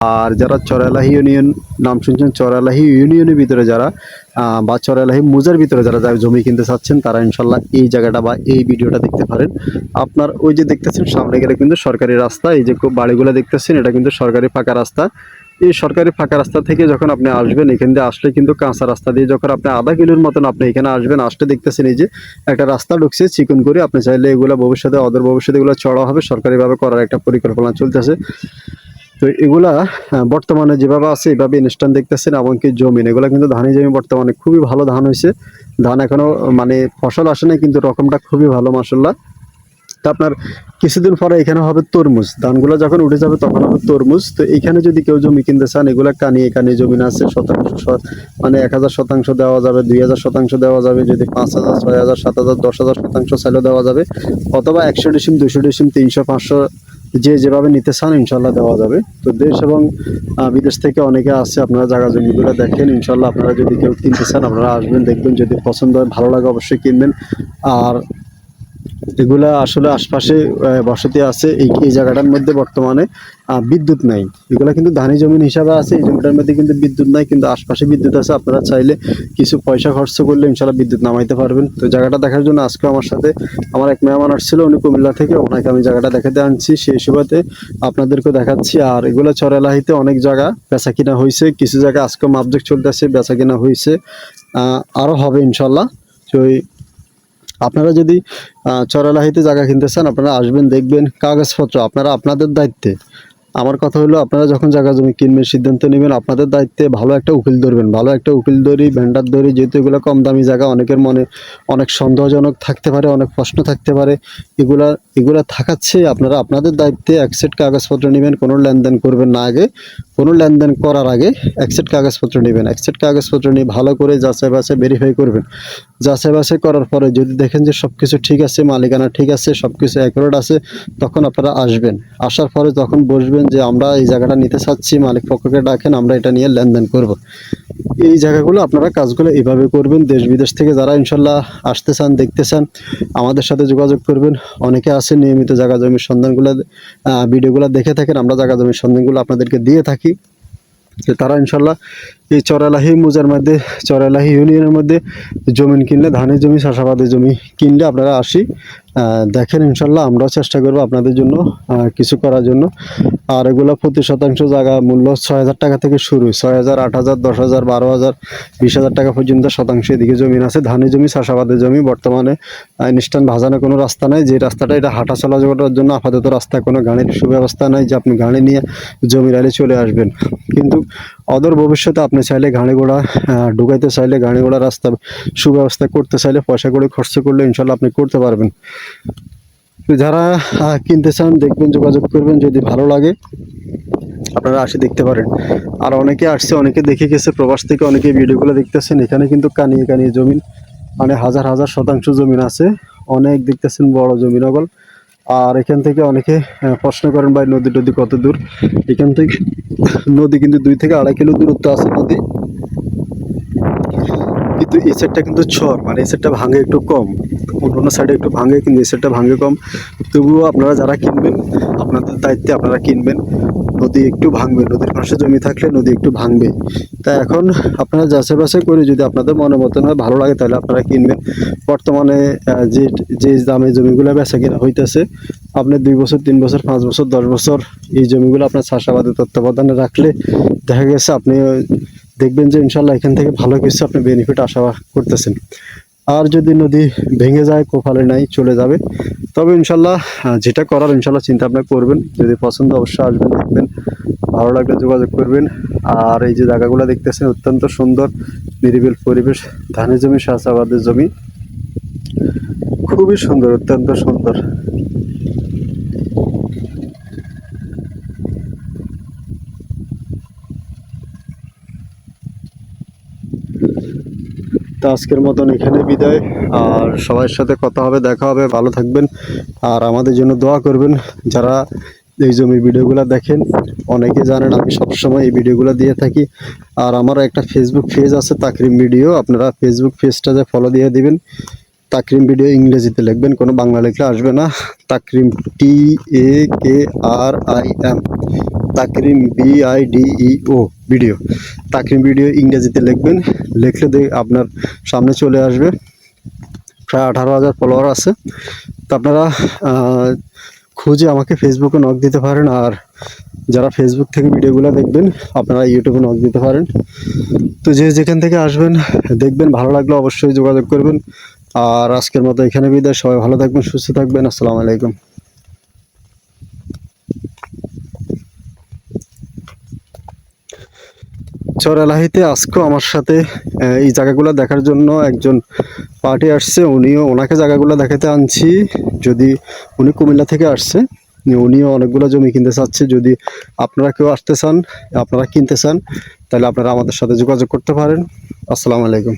আর যারা চরালাহি ইউনিয়ন নাম শুনছেন চরালাহি ইউনিয়নের ভিতরে যারা বা চরালাহি মুজার ভিতরে যারা যারা জমি কিনতে চাচ্ছেন, তারা ইনশাল্লাহ এই জায়গাটা বা এই ভিডিওটা দেখতে পারেন। আপনার ওই যে দেখতেছেন, সামনে গেলে কিন্তু সরকারি রাস্তা, এই যে বাড়িগুলো দেখতেছেন, এটা কিন্তু সরকারি ফাঁকা রাস্তা। এই সরকারি ফাঁকা রাস্তা থেকে যখন আপনি আসবেন, এখান দিয়ে আসলে কিন্তু কাঁচা রাস্তা দিয়ে যখন আপনি আধা কিলোর মতন আপনি এখানে আসবেন, আসতে দেখতেছেন এই যে একটা রাস্তা ঢুকছে, চিকন করে, আপনি চাইলে এগুলো ভবিষ্যতে, অদর ভবিষ্যতে এগুলো চড়া হবে, সরকারিভাবে করার একটা পরিকল্পনা চলতেছে। তো এগুলা বর্তমানে যেভাবে আছে, এভাবে ইনস্ট্যান্ট দেখতেছেন, এমনকি জমিন। এগুলা কিন্তু ধানের জমি বর্তমানে খুবই ভালো ধান হয়েছে। ধান এখনও মানে ফসল আসে নাই, কিন্তু রকমটা খুবই ভালো মাসাল্লাহ তা আপনার, কিছুদিন পরে এখানে হবে তরমুজ। ধানগুলো যখন উঠে যাবে, তখন হবে তরমুজ। তো এখানে যদি কেউ জমি কিনতে চান, এগুলা কানিয়ে কানিয়ে জমি আছে, শতাংশ মানে এক হাজার শতাংশ দেওয়া যাবে, দুই হাজার শতাংশ দেওয়া যাবে, যদি পাঁচ হাজার, ছয় হাজার, সাত হাজার, দশ হাজার শতাংশ চাইলেও দেওয়া যাবে, অথবা একশো ডিসিম দুশো ডিসিম, তিনশো, পাঁচশো যে যেভাবে নিতে চান ইনশাল্লাহ দেওয়া যাবে। তো দেশ এবং বিদেশ থেকে অনেকে আসছে আপনারা জায়গা জমিগুলো দেখেন ইনশাল্লাহ আপনারা যদি কেউ কিনতে চান, আপনারা আসবেন, দেখবেন যদি পছন্দ হয়, ভালো লাগে অবশ্যই কিনবেন। আর এগুলা আসলে আশপাশে বসতি আছে। এই এই জায়গাটার মধ্যে বর্তমানে বিদ্যুৎ নাই। এগুলা কিন্তু ধানি জমিন হিসাবে আছে, এই জমিটার মধ্যে কিন্তু বিদ্যুৎ নাই, কিন্তু আশপাশে বিদ্যুৎ আছে। আপনারা চাইলে কিছু পয়সা খরচ করলে ইনশাল্লাহ বিদ্যুৎ নামাইতে পারবেন। তো জায়গাটা দেখার জন্য আজকে আমার সাথে আমার এক মেহমান আসছিল উনি কুমিল্লা থেকে। ওনাকে আমি জায়গাটা দেখাতে আনছি। সেই সুবাদে আপনাদেরকে দেখাচ্ছি। আর এগুলো চরেলাহিতে অনেক জায়গা বেচা কিনা হয়েছে কিছু জায়গা আজকে মাপজোক চলতেছে বেচা কিনা হয়েছে আরও হবে ইনশাল্লাহ তো আপনারা যদি চরালাহিতে জায়গা কিনতে চান আপনারা আসবেন দেখবেন কাগজপত্র আপনারা আপনাদের দায়িত্বে। আমার কথা হলো, আপনারা যখন জায়গা জমি কিনবেন, সিদ্ধান্ত নেবেন, আপনাদের দায়িত্বে ভালো একটা উকিল ধরবেন। ভালো একটা উকিল ধরি ভেন্ডার ধরি, যেহেতু এগুলো কম দামি জায়গা, অনেকের মনে অনেক সন্দেহজনক থাকতে পারে, অনেক প্রশ্ন থাকতে পারে। এগুলা এগুলা থাকাচ্ছে আপনারা আপনাদের দায়িত্বে একসেট কাগজপত্র নেবেন, কোনো লেনদেন করবেন না আগে। কোনো লেনদেন করার আগে একসেট কাগজপত্র নেবেন। একসেট কাগজপত্র নিয়ে ভালো করে যাচাই বাছাই ভেরিফাই করবেন। যাচাই বাছাই করার পরে যদি দেখেন যে সব কিছু ঠিক আছে, মালিকানা ঠিক আছে সব কিছু অ্যাকুরেট আছে, তখন আপনারা আসবেন। আসার পরে তখন বসবেন যে আমরা এই জায়গাটা নিতে চাচ্ছি, মালিক পক্ষকে ডাকেন, আমরা এটা নিয়ে লেনদেন করব। এই জায়গাগুলো আপনারা কাজগুলো এভাবে করবেন, দেশ বিদেশ থেকে যারা ইনশাল্লাহ আসতে চান, দেখতে চান, আমাদের সাথে যোগাযোগ করবেন। অনেকে আছে নিয়মিত জায়গা জমির সন্ধানগুলো ভিডিওগুলো দেখে থাকেন, আমরা জায়গা জমির সন্ধানগুলো আপনাদেরকে দিয়ে থাকি। তারা ইনশাল্লাহ এই চরালাহি মুজার মধ্যে চরালাহি ইউনিয়নের মধ্যে জমিন কিনলে, ধানের জমি, চাষাবাদের জমি কিনলে আপনারা আসি। দেখেন ইনশাল্লাহ আমরাও চেষ্টা করব আপনাদের জন্য কিছু করার জন্য। আর এগুলো প্রতি শতাংশ জায়গা মূল্য ছয় হাজার টাকা থেকে শুরু। ছয় হাজার, আট হাজার, দশ হাজার, বারো হাজার, বিশ হাজার টাকা পর্যন্ত শতাংশ এদিকে জমিন আছে। ধানের জমি, চাষাবাদের জমি, বর্তমানে ইনস্ট্যান্ট ভাজানো কোনো রাস্তা নাই। যে রাস্তাটা, এটা হাঁটা চলাচলের জন্য আপাতত রাস্তা কোনো গাড়ির সুব্যবস্থা নাই যে আপনি গাড়ি নিয়ে জমির আলে চলে আসবেন। কিন্তু অদূর ভবিষ্যতে আপনি চাইলে গাড়ি ঘোড়া ঢুকাইতে চাইলে গাড়ি ঘোড়া রাস্তা সুব্যবস্থা করতে চাইলে পয়সা করে খরচ করলে ইনশাল্লাহ আপনি করতে পারবেন। যারা কিনতে চান দেখবেন, যোগাযোগ করবেন যদি ভালো লাগে। আপনারা আসে দেখতে পারেন। আর অনেকে আসছে, অনেকে দেখে গেছে, প্রবাস থেকে অনেকে ভিডিওগুলো দেখতেছেন। এখানে কিন্তু কানিয়ে কানিয়ে জমিন মানে হাজার হাজার শতাংশ জমিন আছে। অনেক দেখতেছেন বড় জমিন অগল আর এখান থেকে অনেকে প্রশ্ন করেন, ভাই, নদী টদী কত দূর? এখান থেকে, নদী কিন্তু দুই থেকে আড়াই কিলো দূরত্ব আছে নদী। কিন্তু এই সাইডটা কিন্তু ছর মানে এই সাইডটা ভাঙে একটু কম। অন্য সাইডে একটু ভাঙে, কিন্তু এই সাইডটা ভাঙে কম। তবুও আপনারা যারা কিনবেন, আপনাদের দায়িত্বে আপনারা কিনবেন। নদী একটু ভাঙবে, নদীর পাশে জমি থাকলে নদী একটু ভাঙবে। তা এখন আপনারা যাচাই বাছাই করে যদি আপনাদের মনে মতন হয়, ভালো লাগে, তাহলে আপনারা কিনবেন। বর্তমানে যে যে দামে জমিগুলো বেচা কিনা হইতেছে, আপনি দুই বছর, তিন বছর, পাঁচ বছর, দশ বছর এই জমিগুলো আপনার চাষাবাদের তত্ত্বাবধানে রাখলে দেখা গেছে আপনি, দেখবেন যে ইনশাল্লাহ এখান থেকে ভালো কিছু আপনি বেনিফিট আশা করতেছেন। আর যদি নদী ভেঙে যায় কোফালে নাই, চলে যাবে। তবে ইনশাল্লাহ যেটা করার ইনশাল্লাহ চিন্তা ভাবনা করবেন। যদি পছন্দ অবশ্যই আসবেন, দেখবেন। ভালো লাগলে যোগাযোগ করবেন। আর এই যে জায়গাগুলো দেখতেছেন, অত্যন্ত সুন্দর, নিরিবিল পরিবেশ। ধানের জমি চাষাবাদের জমি। খুবই সুন্দর, অত্যন্ত সুন্দর। তো আজকের মতন এখানে বিদায়। আর সবার সাথে কথা হবে, দেখা হবে, ভালো থাকবেন। আর আমাদের জন্য দোয়া করবেন, যারা এই জমির ভিডিওগুলো দেখেন, অনেকে জানেন আমি সবসময় এই ভিডিওগুলো দিয়ে থাকি। আর আমার একটা ফেসবুক পেজ আছে, তাকরিম ভিডিও আপনারা ফেসবুক পেজটা যে ফলো দিয়ে দিবেন, তাকরিম ভিডিও ইংরেজিতে লিখবেন, কোনো বাংলা লিখলে আসবে না। Takrim T A K R I M Takrim V I D E O video Takrim video ইংরেজিতে লিখবেন, লিখলে আপনার সামনে চলে আসবে। প্রায় আঠারো হাজার ফলোয়ার আছে। তো আপনারা খুঁজে আমাকে ফেসবুকে নক দিতে পারেন, আর যারা ফেসবুক থেকে ভিডিওগুলো দেখবেন, আপনারা ইউটিউবে নক দিতে পারেন। তো যে যেখান থেকে আসবেন, দেখবেন, ভালো লাগলে অবশ্যই যোগাযোগ করবেন। আর আজকের মতো এখানে বিদায়। সবাই ভালো থাকবেন, সুস্থ থাকবেন। আসসালামু আলাইকুম। চরালাহিতে আজকেও আমার সাথে এই জায়গাগুলো দেখার জন্য একজন পার্টি আসছে। উনিও, ওনাকে জায়গাগুলো দেখাতে আনছি। যদি উনি কুমিল্লা থেকে আসছে, উনিও অনেকগুলো জমি কিনতে চাচ্ছে। যদি আপনারা কেউ আসতে চান, আপনারা কিনতে চান, তাহলে আপনারা আমাদের সাথে যোগাযোগ করতে পারেন। আসসালামু আলাইকুম।